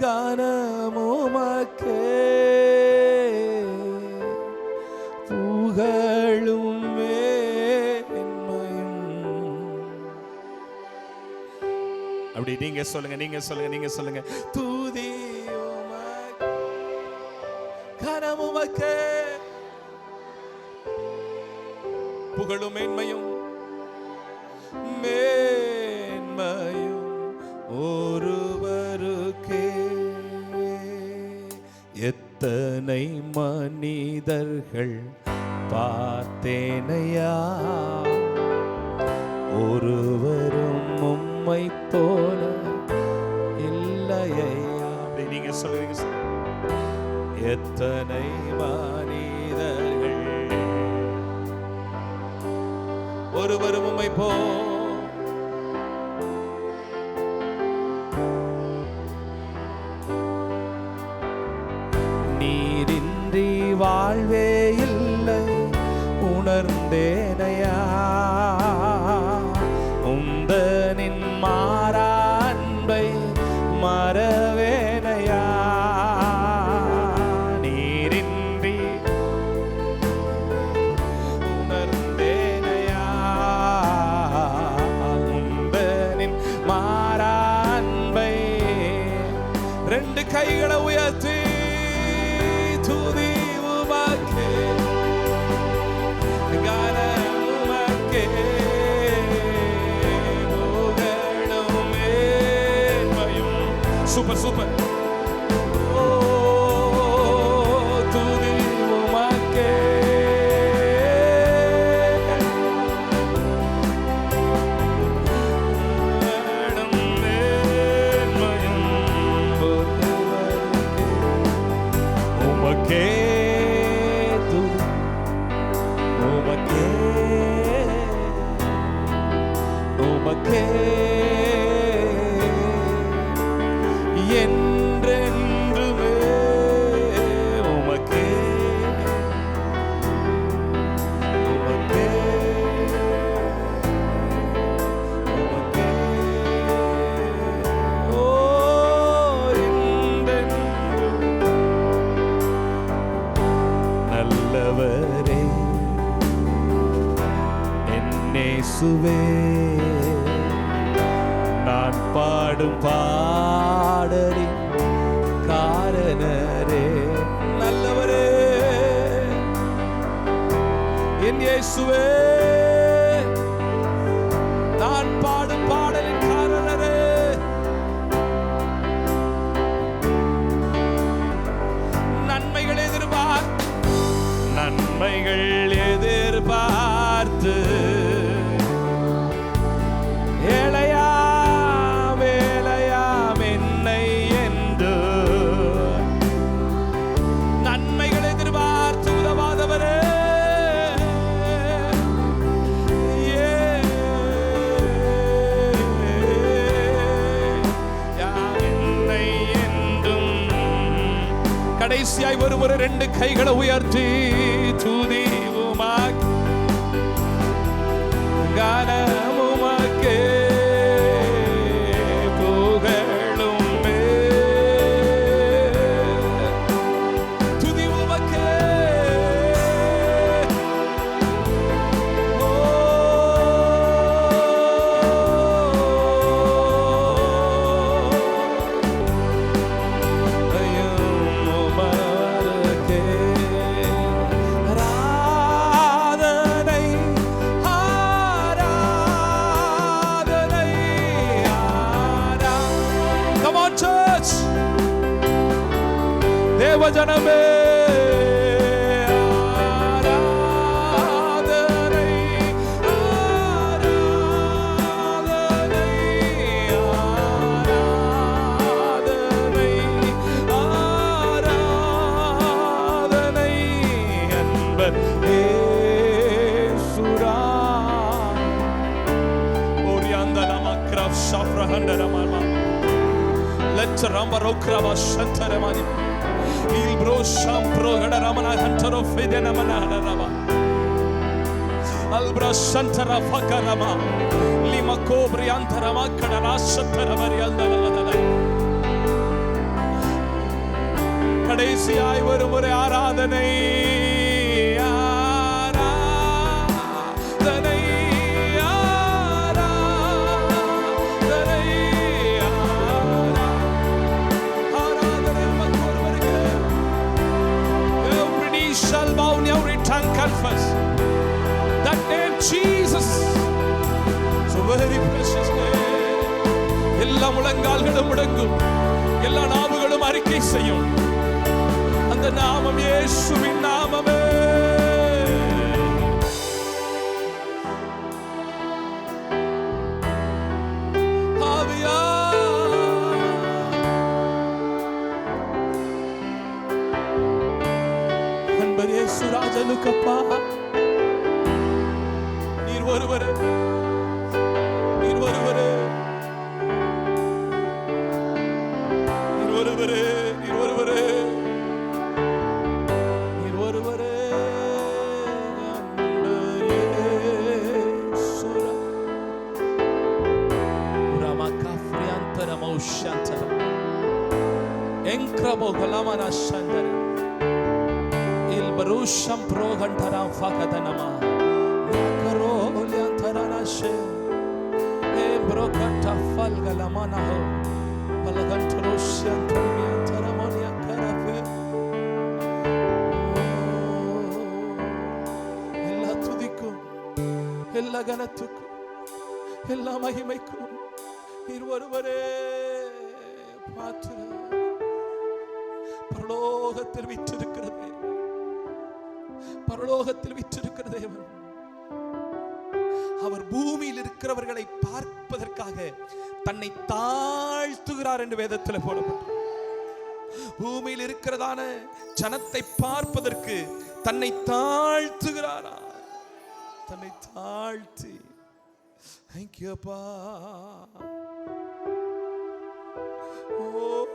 கனமுமக்கே புகழும் அப்படி நீங்க சொல்லுங்க நீங்க சொல்லுங்க நீங்க சொல்லுங்க. தூதி கனமுமக்கே புகழும் மேன்மையும் எத்தனை மனிதர்கள் பார்த்தேனையா? ஒருவரும் உம்மை போல இல்லையா? அப்படி நீங்க சொல்லுவீங்க. எத்தனை மனிதர்கள்? ஒருவரும் உம்மை போ Okay. இயேசுவே நான் பாடும் பாடலின் காரணரே நல்லவரே. என் இயேசுவே. கடைசியாய் ஒரு ரெண்டு கைகளை உயர்த்தி துதி உமாக். கான தேவஜனமே ஆராதனை ஆராதனை ஆராதனை ஆராதனை. அன்பர் ஏசுரா ஓரியாந்த நமக்ரவ் ஷாப்ரஹண்டரமாமா லெச்சரம்ப ரோக்ரவ சந்தரமானி Il bro shampro gada ramana hantaro fide namana rama. Albra shantara fakarama. Lima kobri antarama kadara shantara varianda vadana. கடைசியாய் வரும் ஒரு ஆராதனை ஆராதனை tongue confess that name Jesus so very precious name எல்லா முழங்கால்களும் முடங்கும் எல்லா நாவுகளும் அறிக்கை செய்யும் அந்த நாமம் இயேசுவின் இயேசு ராஜனுக்கப்பா நீர் ஒருவரே நீர் ஒருவரே நீர் ஒருவரே நீர் ஒருவரே நீர் ஒருவரே அன்பர் இயேசுரா. உரமகஃப்ரியந்தரமௌஷந்தர. எங்க்ரபோகலமனஷந்தர. இல்பருஷம் புரோகண்டரம் ஃபகதனமா. நியக்கரோலியந்தரனஷே. எம்ப்ரோகட்ட ஃபல்கலமனஹோ. பலகண்டரோஷியந்தரமியந்தரமோனியக்கரஃபே. எல்லா துதிக்கும் எல்லா கனத்துக்கும் எல்லா மகிமைக்கும் நீர் ஒருவரே பாத்திர பரலோகத்தில் விற்றிருக்கிறதே பரலோகத்தில் விற்றிருக்கிற தேவன். அவர் பூமியில் இருக்கிறவர்களை பார்ப்பதற்காக தன்னை தாழ்த்துகிறார் என்று வேதத்தில் போடப்பட்டார் பூமியில் இருக்கிறதான ஜனத்தை பார்ப்பதற்கு தன்னை தாழ்த்துகிறாரா? தன்னை தாழ்த்தி. தேங்க்யூப்பா ஓ